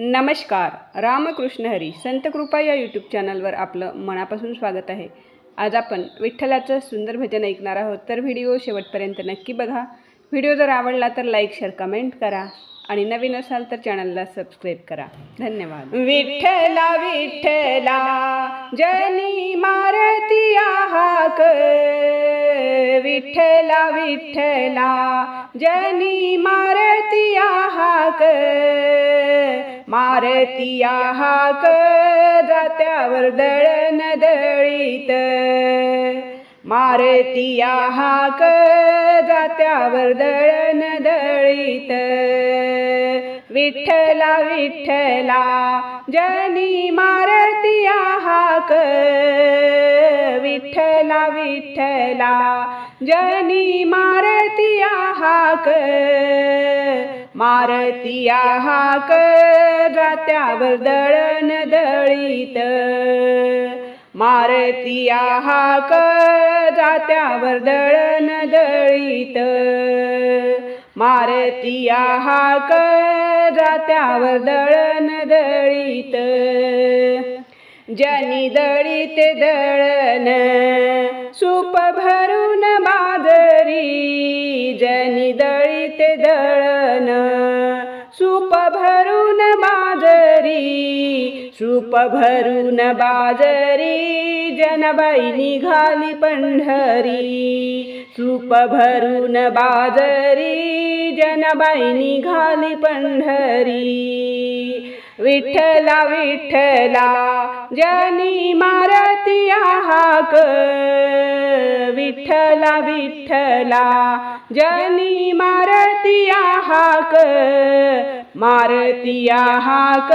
नमस्कार. रामकृष्ण हरी संत कृपा या यूट्यूब चॅनलवर आपलं मनापासून स्वागत आहे. आज आपण विठ्ठलाचं सुंदर भजन ऐकणार आहोत तर व्हिडिओ शेवटपर्यंत नक्की बघा. व्हिडिओ जर आवडला तर लाईक शेअर कमेंट करा आणि नवीन असाल तर चॅनलला सबस्क्राईब करा. धन्यवाद. विठ्ठला विठ्ठला जनी मारती हाक विठ्ठला विठ्ठला जनी मारती हाक मारतिया हाक जात्यावर दळण दळीत. मारतिया हाक जात्यावर दळण दळीत. विठ्ठला विठ्ठला जनी मारतिया हाक. विठ्ठला विठ्ठला जनी मारतिया हाक. मारतिया हाक जात्यावर दळण दळीत. मारतिया हाक जात्यावर दळण दळीत. मारतिया हाक जात्यावर दळण दळीत. जनी दळीत दळण सूप भरून बाजरी. जनी दळी सूप भरून बाजरी सूप भरून बाजरी जनबाई निघाली पंढरी. सूप भरून बाजरी जनबाई निघाली पंढरी. विठ्ठला विठ्ठला जनी मारती हाक विठ्ठला विठ्ठला जनी मारती हाक मारतिया हाक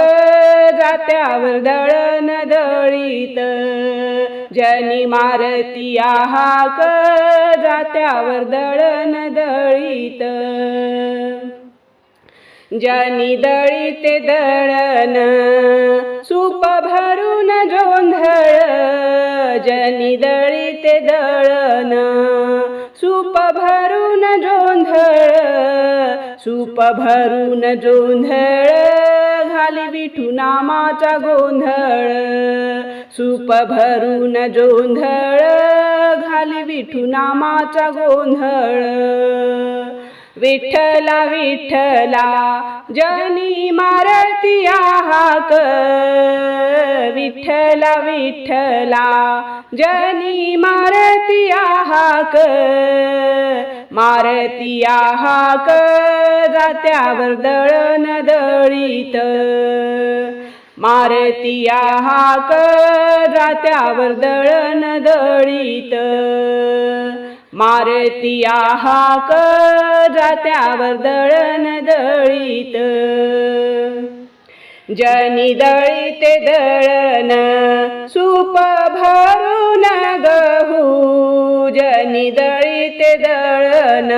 जात्यावर दळण दळीत. जनी मारतिया हाक जात्यावर दळण दळीत. जनी दळीते दळण सूप भरून जोंधळ जनी दळीत दळण सूप भरून जोंधळ सूप भरून जोंधळ घाली विठू नामाचा गोंधळ सूप भरून जोंधळ घाली विठू नामाचा गोंधळ. विठ्ठला विठ्ठला जनी मारती हाक विठ्ठला विठ्ठला जनी मारती हाक मारतिया हाक जात्यावर दळण दळीत. मारतिया हाक जात्यावर दळण दळीत. मारतिया हाक जात्यावर दळण दळीत. जनी दळीते दळण सूप भरून गहू. जनी दळीते दळण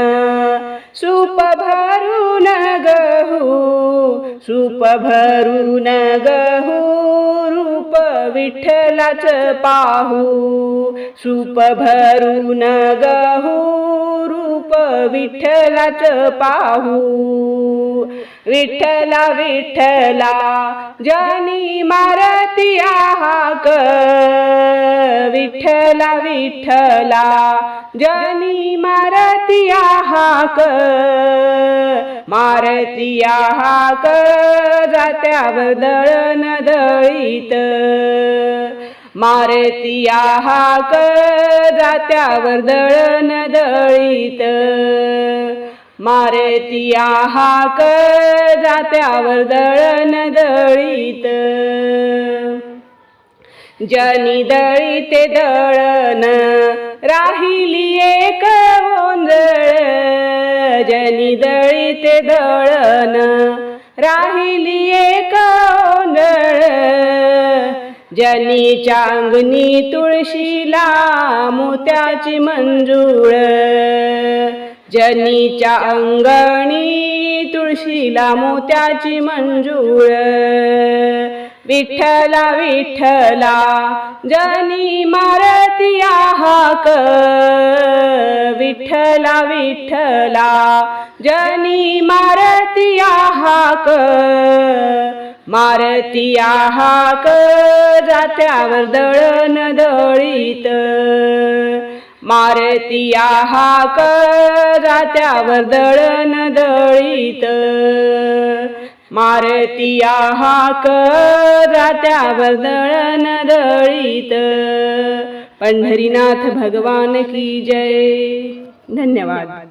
सूप भरून गहू. सूप भरून गहू रूप विठ्ठलाच पाहू सूप भरून गहू रूप विठ्ठलाच पाहू. विठ्ठला विठ्ठला जनी मारती आहाक विठ्ठला विठ्ठला जनी मारती आहाक मारतिया हाक जात्यावर दळण दळीत. मारतिया हाक जात्यावर दळण दळीत. मारतिया हाक जात्यावर दळण दळीत. जनी दळीते दळण राहिली एक ओंजळ दळण राहिली एक ओंजळ जनी अंगणी तुळशीला मोत्याची मंजूळ. जनीच्या अंगणी तुळशीला मोत्याची मंजूळ. विठ्ठला विठ्ठला जनी मारती आहाक. विठ्ठला विठ्ठला जनी मारतिया हाक मारतिया हाक जात्यावर दळण दळीत. मारतिया हाक जात्यावर दळण दळीत. मारतिया हाक जात्यावर दळण दळीत. पंढरीनाथ भगवान की जय. धन्यवाद.